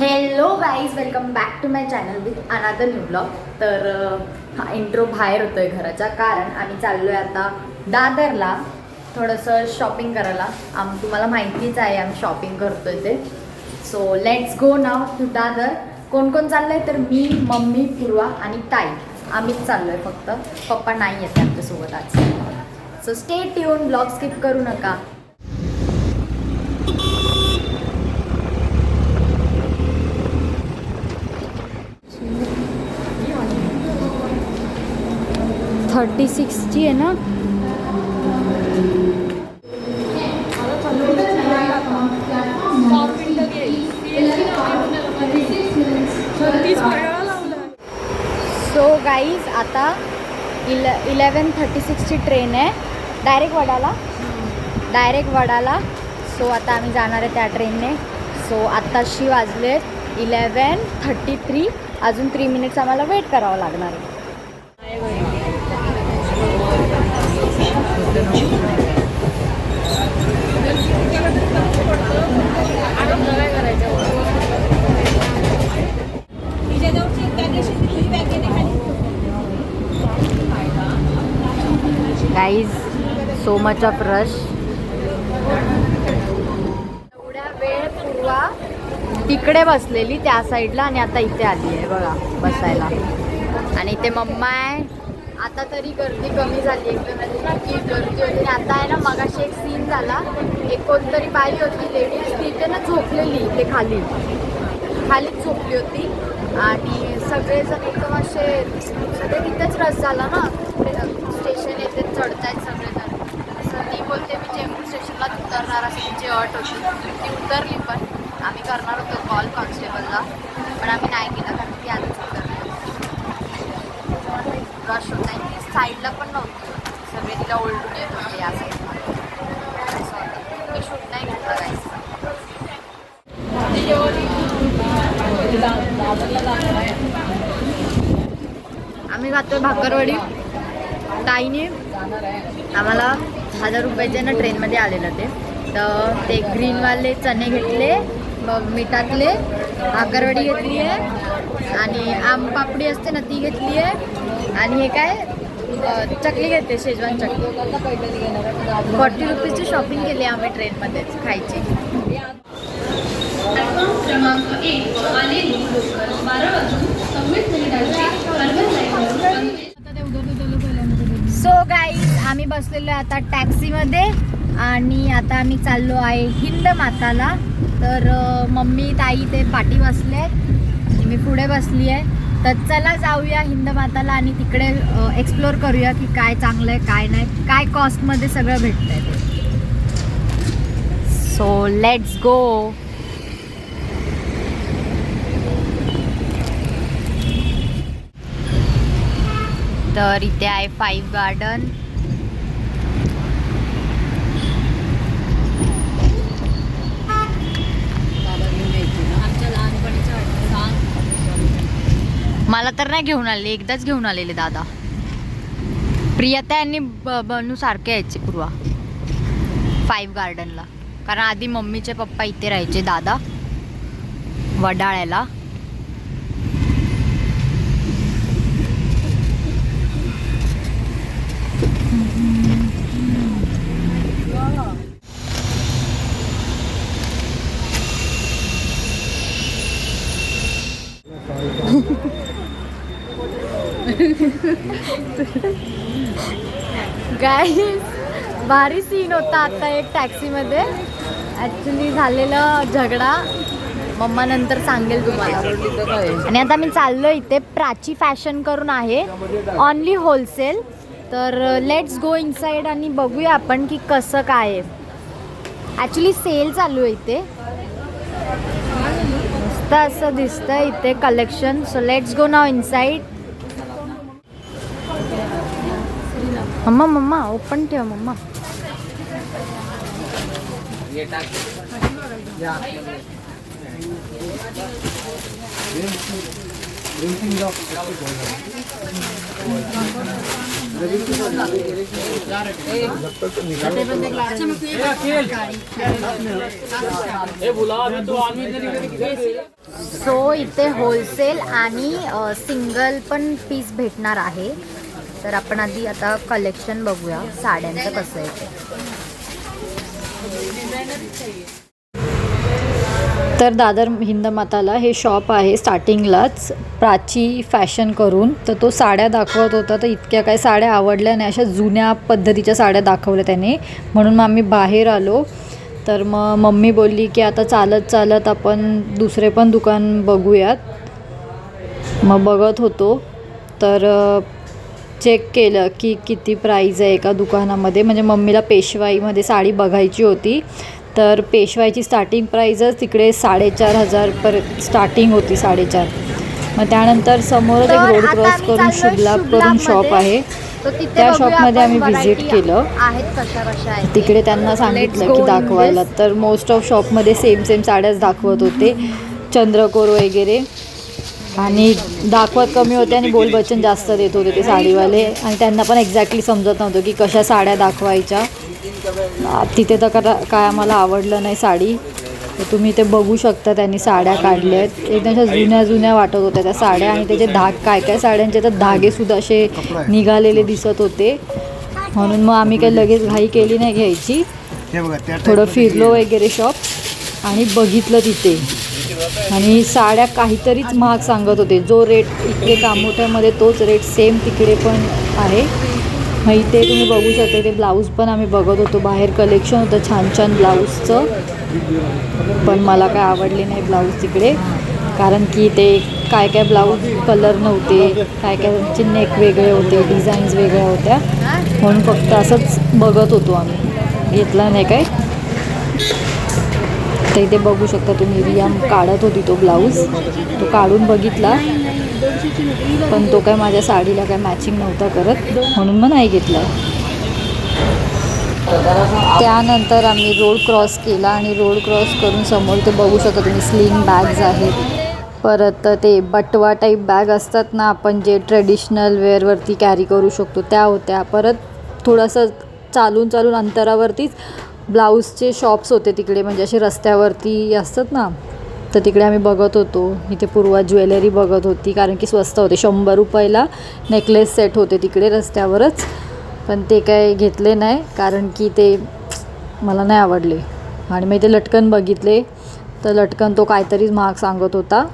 Hello guys welcome back to my channel with another new blog तर हा intro बाहेर होतोय घराच्या. कारण आम्ही चाललोय आता दादरला थोडंसं शॉपिंग करायला. आम तुम्हाला माहितीच आहे आम्ही शॉपिंग करतोय ते. So let's go now to Dadar. कोण कोण चाललंय? तर मी मम्मी पूर्वा आणि ताई. आम्हीच चाललोय फक्त. पप्पा नाही येते आमच्यासोबत आज. So stay tune blog skip करू नका. थर्टी सिक्सची आहे ना? सो गाईज आता इल इलेवन थर्टी सिक्सची ट्रेन आहे. Direct Wadala. Direct Wadala. So आता आम्ही जाणार आहे त्या ट्रेनने सो आत्ताशी वाजलेत. इलेवन थर्टी थ्री अजून थ्री मिनिट्स आम्हाला वेट करावं लागणार आहे. Guys so much of rush एवढ्या वेळ पूर्वा तिकडे बसलेली त्या साईडला आणि आता इथे आली आहे बघा बसायला. आणि इथे मम्मा आहे. आता तरी गर्दी कमी झाली एकदम गर्दी होती. आता आहे ना मगाशी एक सीन झाला. एक कोणतरी बाई होती लेडीज ती इथे ना झोपलेली इथे खाली. खालीच झोपली होती. आणि सगळेजण एकदम असे सगळे तिथेच रस झाला ना. स्टेशन येते चढत आहेत सगळेजण. असं ती बोलते मी चेंबूर स्टेशनलाच उतरणार असं तिची अट होती. ती उतरली पण. आम्ही करणार होतो कॉल कॉन्स्टेबलला पण आम्ही नाही केला कारण ती आधीच उतरली. रश होता. ती साईडला पण नव्हती. सगळे तिला ओळखून येत होते या साईड असं होतं मी शूट नाही घेतला काहीच आम्ही खातोय भाकरवडी. ताईने आम्हाला हजार रुपयाचे ना ट्रेनमध्ये आलेलं ते तर ते ग्रीनवाले चणे घेतले मग मिठातले भाकरवडी घेतली आहे आणि आम पापडी असते ना ती घेतली आहे आणि हे काय? चकली घेते शेजवान चकली. फॉर्टी रुपीजची शॉपिंग केली आम्ही ट्रेनमध्येच खायची. प्लॅटफॉर्म क्रमांक एक आलेली लोकल बारा वाजून सव्वीस मिनिटांची अर्बन लाईनवरून सो गाईज आम्ही बसलेलो आहे आता टॅक्सीमध्ये आणि आता आम्ही चाललो आहे हिंद माताला. तर मम्मी ताई ते पाठी बसले आहेत. आणि मी पुढे बसली आहे. तर चला जाऊया हिंद माताला आणि तिकडे एक्सप्लोर करूया की काय चांगलं आहे काय नाही काय कॉस्टमध्ये सगळं भेटतंय. ते सो लेट्स गो तर इथे आहे फाईव्ह गार्डन मला तर नाही घेऊन आले एकदाच घेऊन आलेले दादा. प्रियता यांनी ब- बनू सारखे यायचे पूर्वा. फाईव्ह गार्डनला कारण आधी मम्मीचे पप्पा इथे राहायचे दादा. वडाळ्याला. गाईस भारी सीन होता आता एक टॅक्सीमध्ये ॲक्च्युली झालेला झगडा. मम्मा नंतर सांगेल तुम्हाला. आणि आता मी चाललो इथे. प्राची फॅशन करून आहे. ऑनली होलसेल तर लेट्स गो इनसाईड आणि बघूया आपण की कसं काय आहे. ॲक्च्युली सेल चालू आहे इथे. मस्त असं दिसतं इथे collection so let's go now inside mamma mamma open ठेव मम्मा. सो इथे होलसेल आणि सिंगल पण पीस भेटणार आहे. तर आपण आधी आता कलेक्शन बघूया. साड्यांचं कसं आहे ते. तर दादर हिंदमाताला हे शॉप आहे स्टार्टिंगलाच प्राची फॅशन करून तर तो साड्या दाखवत होता. तर इतक्या काही साड्या आवडल्या नाही. अशा जुन्या पद्धतीच्या साड्या दाखवल्या त्याने. म्हणून मग आम्ही बाहेर आलो. तर मग मम्मी बोलली की आता चालत चालत आपण दुसरे पण दुकान बघूयात. मग बघत होतो. तर चेक केलं की किती प्राईज आहे एका दुकानामध्ये. म्हणजे मम्मीला पेशवाईमध्ये साडी बघायची होती. तर पेशवाईची स्टार्टिंग प्राईजच तिकडे साडेचार हजारपर्यंत स्टार्टिंग होती साडेचार. मग त्यानंतर समोरच एक रोड क्रॉस करून शुभलाभ करून शॉप. आहे. त्या शॉपमध्ये आम्ही visit केलं. तिकडे त्यांना सांगितलं की दाखवायला. तर मोस्ट ऑफ शॉपमध्ये सेम सेम साड्याच दाखवत होते. चंद्रकोर वगैरे. आणि दाखवत कमी होते आणि बोलबच्चन जास्त देत होते ते साडीवाले. आणि त्यांना पण एक्झॅक्टली समजत नव्हतं की कशा साड्या दाखवायच्या. तिथे तर करा काय आम्हाला आवडलं नाही साडी. तर तुम्ही ते बघू शकता त्यांनी साड्या काढल्या आहेत एकदम अशा जुन्या जुन्या वाटत होत्या त्या साड्या आणि त्याचे धाग काय काय साड्यांचे तर धागेसुद्धा असे निघालेले दिसत होते. म्हणून मग आम्ही काही लगेच घाई केली नाही घ्यायची. थोडं फिरलो वगैरे शॉप आणि बघितलं तिथे. आणि साड्या काहीतरीच महाग सांगत होते. जो रेट इकडे कामोठ्यामध्ये तोच रेट सेम तिकडे पण आहे. मग इथे तुम्ही बघू शकता ते ब्लाऊज पण आम्ही बघत होतो. बाहेर कलेक्शन होतं छान छान ब्लाऊजचं पण मला काय आवडले नाही ब्लाऊज तिकडे. कारण की ते काय काय ब्लाऊज कलर नव्हते काय काय त्यांचे नेक वेगळे होते डिझाईन्स वेगळ्या होत्या. म्हणून फक्त असंच बघत होतो आम्ही. घेतला नाही काय? आता इथे बघू शकता तुम्ही रियाम काढत होती तो ब्लाऊज तो काढून बघितला पण तो काय माझ्या साडीला काय मॅचिंग नव्हता करत म्हणून मग नाही घेतला. त्यानंतर आम्ही रोड क्रॉस केला आणि रोड क्रॉस करून समोर ते बघू शकता तुम्ही स्लिंग बॅग्स आहेत. परत ते बटवा टाईप बॅग असतात ना आपण जे ट्रेडिशनल वेअरवरती कॅरी करू शकतो त्या होत्या. परत थोडंसं चालून चालून अंतरावरतीच ब्लाऊजचे शॉप्स होते तिकडे म्हणजे असे रस्त्यावरती असतात ना तर तिकडे आम्ही बघत होतो. इथे पूर्वा ज्वेलरी बघत होती कारण की स्वस्त होते. शंभर रुपयाला नेकलेस सेट होते तिकडे रस्त्यावरच. पण ते काय घेतले नाही कारण की ते मला नाही आवडले. आणि मी ते लटकन बघितले. तर लटकन तो काहीतरीच महाग सांगत होता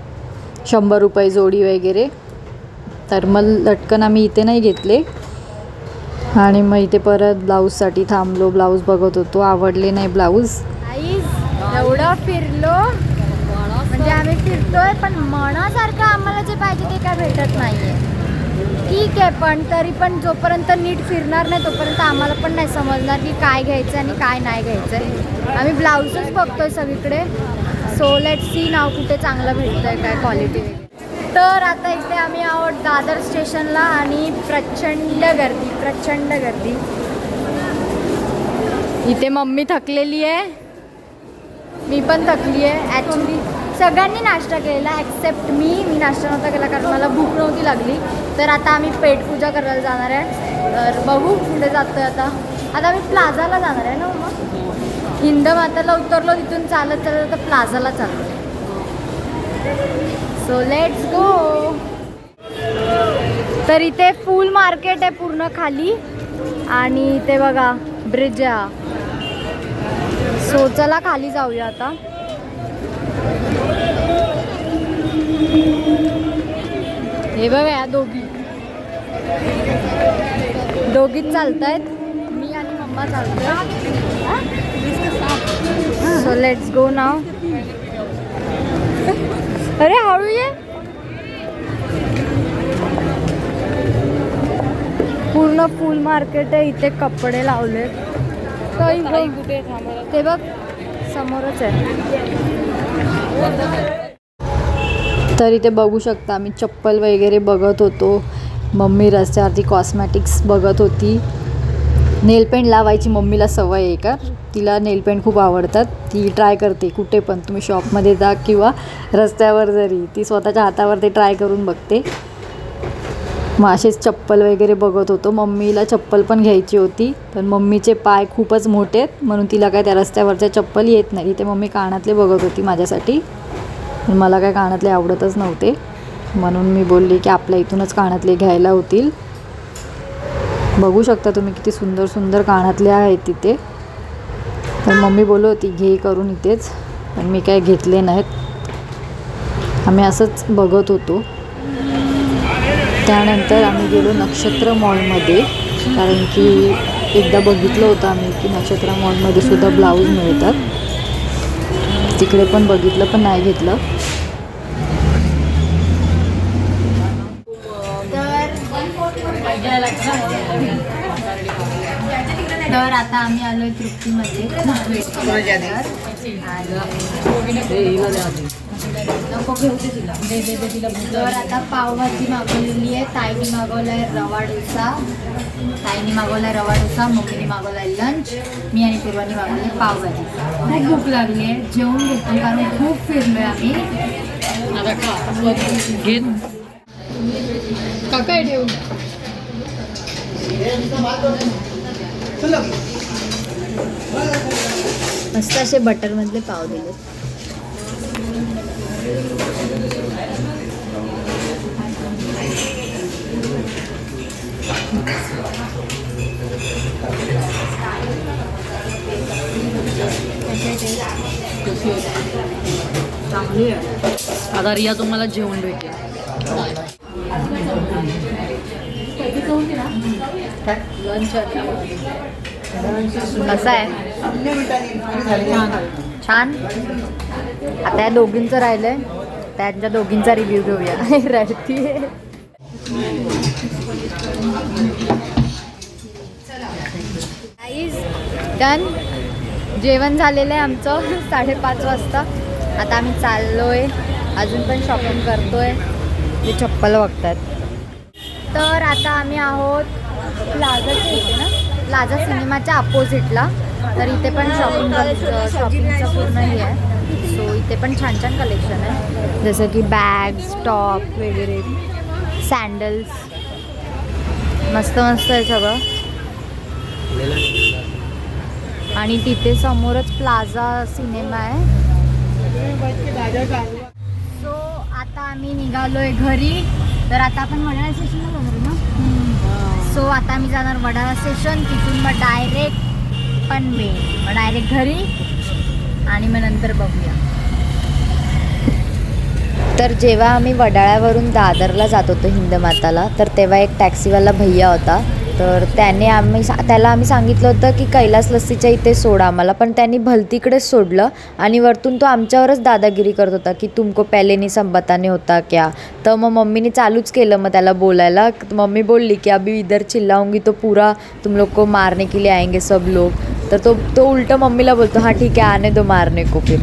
शंभर रुपये जोडी वगैरे. तर मग लटकन आम्ही इथे नाही घेतले. आणि मग इथे परत ब्लाऊजसाठी थांबलो ब्लाऊज बघत होतो. आवडले नाही ब्लाऊज? आईज एवढं फिरलो. म्हणजे आम्ही फिरतोय पण मनासारखं आम्हाला जे पाहिजे ते काय भेटत नाहीये. ठीक आहे पण तरी पण जोपर्यंत नीट फिरणार नाही तोपर्यंत आम्हाला पण नाही समजणार की काय घ्यायचं आणि काय नाही घ्यायचं आम्ही ब्लाऊजच बघतोय सगळीकडे. सो लेट सी नाव कुठे चांगलं भेटतंय काय क्वालिटी तर आता इथे आम्ही आहोत दादर स्टेशनला आणि प्रचंड गर्दी प्रचंड गर्दी. इथे मम्मी थकलेली आहे. मी पण थकली आहे ॲक्च्युली सगळ्यांनी नाश्ता केलेला ॲक्सेप्ट मी. मी नाश्ता नव्हता केला कारण मला भूक नव्हती लागली. तर आता आम्ही पेटपूजा करायला जाणार आहे. तर बघू कुठे जातोय आता. आता आम्ही प्लाझाला जाणार आहे ना मग हिंद माताला उतरलो तिथून चालत चालत आता प्लाझाला चाललो सो लेट्स गो तर इथे फुल मार्केट आहे पूर्ण खाली. आणि इथे बघा ब्रिज आहे सो चला खाली जाऊया आता. हे बघा या दोघी. दोघीच चालत आहेत मी आणि मम्मा चालतोय. सो लेट्स गो नाव अरे हळू ये. पूर्ण फुल मार्केट आहे इथे कपडे लावले. ते बघ. समोरच आहे. तर इथे बघू शकता आम्ही चप्पल वगैरे बघत होतो. मम्मी रस्त्यावरती कॉस्मॅटिक्स बघत होती. नेल पेंट लावायची मम्मीला सवय आहे का? तिला नेल पेंट खूप आवडतात. ती ट्राय करते कुठे पण. तुम्ही शॉपमध्ये जा किंवा रस्त्यावर जरी. ती स्वतःच्या हातावर ते ट्राय करून बघते. मग असेच चप्पल वगैरे बघत होतो. मम्मीला चप्पल पण घ्यायची होती. पण मम्मीचे पाय खूपच मोठे आहेत. म्हणून तिला काय त्या रस्त्यावरच्या चप्पल येत नाही. ते मम्मी कानातले बघत होती माझ्यासाठी. पण मला काय कानातले आवडतच नव्हते. म्हणून मी बोलली की आपल्या इथूनच कानातले घ्यायला होतील. बघू शकता तुम्ही किती सुंदर सुंदर कानातले आहेत तिथे. तर मम्मी बोलत होती घे करून इथेच. पण मी काय घेतले नाहीत. आम्ही असंच बघत होतो. त्यानंतर आम्ही गेलो नक्षत्र मॉलमध्ये कारण की एकदा बघितलं होतं आम्ही की नक्षत्र मॉलमध्ये सुद्धा ब्लाऊज मिळतात. तिकडे पण बघितलं पण नाही घेतलं. तर आता आम्ही आलोय तृप्तीमध्ये. तर आता पावभाजी मागवलेली आहे. ताईने मागवलाय रवा डोसा ताईने मागवलाय रवा डोसा मम्मीने मागवलाय लंच मी आणि पूर्वानी मागवली पावभाजी. खूप भूक लागली आहे. जेवून घेतो कारण खूप फिरलोय आम्ही. काका ठेवून मस्त असे बटरमधले पाव दिले. चांगली आहे. आता रिया तुम्हाला जेवण भेटेल. कसा आहे छान. आता या दोघींचं राहिलंय. त्यांच्या दोघींचा रिव्ह्यू घेऊया. राहती डन जेवण झालेलं आहे आमचं. साडेपाच वाजता. आता आम्ही चाललो आहे अजून पण शॉपिंग करतोय. ते चप्पल बघतात तर आता आम्ही आहोत प्लाझाच्या इथे ना प्लाझा सिनेमाच्या अपोजिटला. तर इथे पण शॉपिंग शॉपिंगचं पूर्ण हे आहे. सो इथे पण छान छान कलेक्शन आहे. जसं की बॅग्स टॉप वगैरे सँडल्स मस्त मस्त आहे सगळं. आणि तिथे समोरच प्लाझा सिनेमा आहे. सो आता आम्ही निघालोय घरी. तर आता आपण वडाळा स्टेशनला जाणार ना? सो आता आम्ही जाणार वडाळा स्टेशन तिथून मग डायरेक्ट पनवे मग डायरेक्ट घरी आणि मग नंतर बघूया. तर जेव्हा आम्ही वडाळ्यावरून दादरला जात होतो हिंदमाताला तर तेव्हा एक टॅक्सीवाला भैया होता. तर त्याने आम्ही सा त्याला आम्ही सांगितलं होतं की कैलास लस्सीच्या इथे सोडा आम्हाला. पण त्यांनी भलतीकडेच सोडलं आणि वरतून तो आमच्यावरच दादागिरी करत होता की तुमको पहले संबताने होता क्या? तर मग मम्मीने चालूच केलं मग त्याला बोलायला. मम्मी बोलली की अभी इधर चिल्लाऊंगी तो पूरा तुम लोग को मारने के लिए आएंगे सब लोग. तर तो तो उलटा मम्मीला बोलतो हां ठीक आहे आने दो मारने को फिर.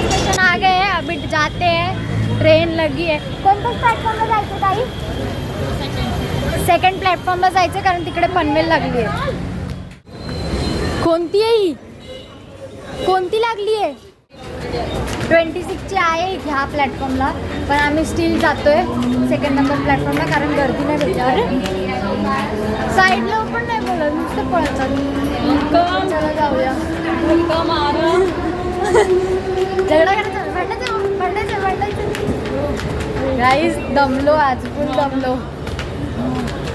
स्टेशन आ गए अभी जाते हैं ट्रेन लगी है। कोणत्या प्लॅटफॉर्मला जायचं ताई? सेकंड प्लॅटफॉर्मला जायचं कारण तिकडे पनवेल लागली आहे कोणती आहे ही? कोणती लागली आहे ट्वेंटी सिक्सची आहे ह्या प्लॅटफॉर्मला पण आम्ही स्टील जातोय सेकंड नंबर प्लॅटफॉर्मला कारण गर्दी नाही भेटणार. साईडला पण नाही बोलत नुसतं पळतात. चला जाऊया. झगडा करायचा? भांडायचं? भांडायचं? भांडायचं? दमलो आज. पण दमलो.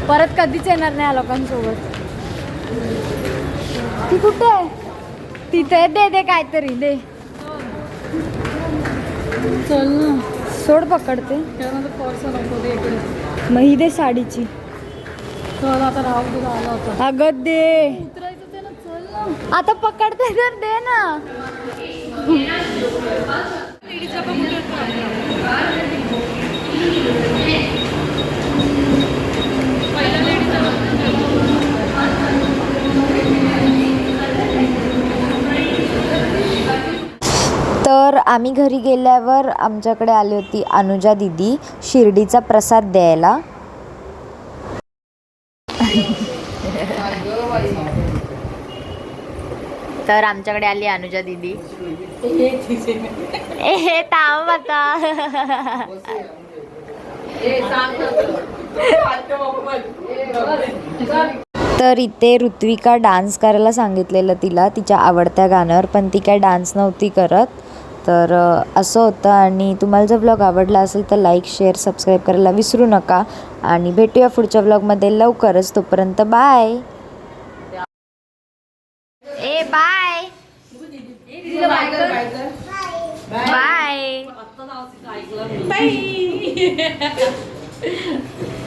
परत कधीच येणार नाही या लोकांसोबत. ती कुठे आहे? तिथे दे दे काहीतरी दे. चल ना. सोड पकडते. पर्स नको दे इकडे. मग ही दे साडीची. चल आता राहू दे आला होता अगं दे. उतरायचं ते ना चल ना. आता पकडते तर दे ना. आम्ही घरी गेल्यावर आमच्याकडे आली होती अनुजा दिदी शिर्डीचा प्रसाद द्यायला. तर आमच्याकडे आली अनुजा दिदी. ए हे ताम आता. तर इथे ऋत्विका डान्स करायला सांगितलेलं तिला तिच्या आवडत्या गाण्यावर पण ती काय डान्स नव्हती करत. तर असं होतं आणि तुम्हाला जर ब्लॉग आवडला असेल तर लाईक शेअर सबस्क्राईब करायला विसरू नका. आणि भेटूया पुढच्या ब्लॉगमध्ये लवकरच. तोपर्यंत बाय ए बाय बाय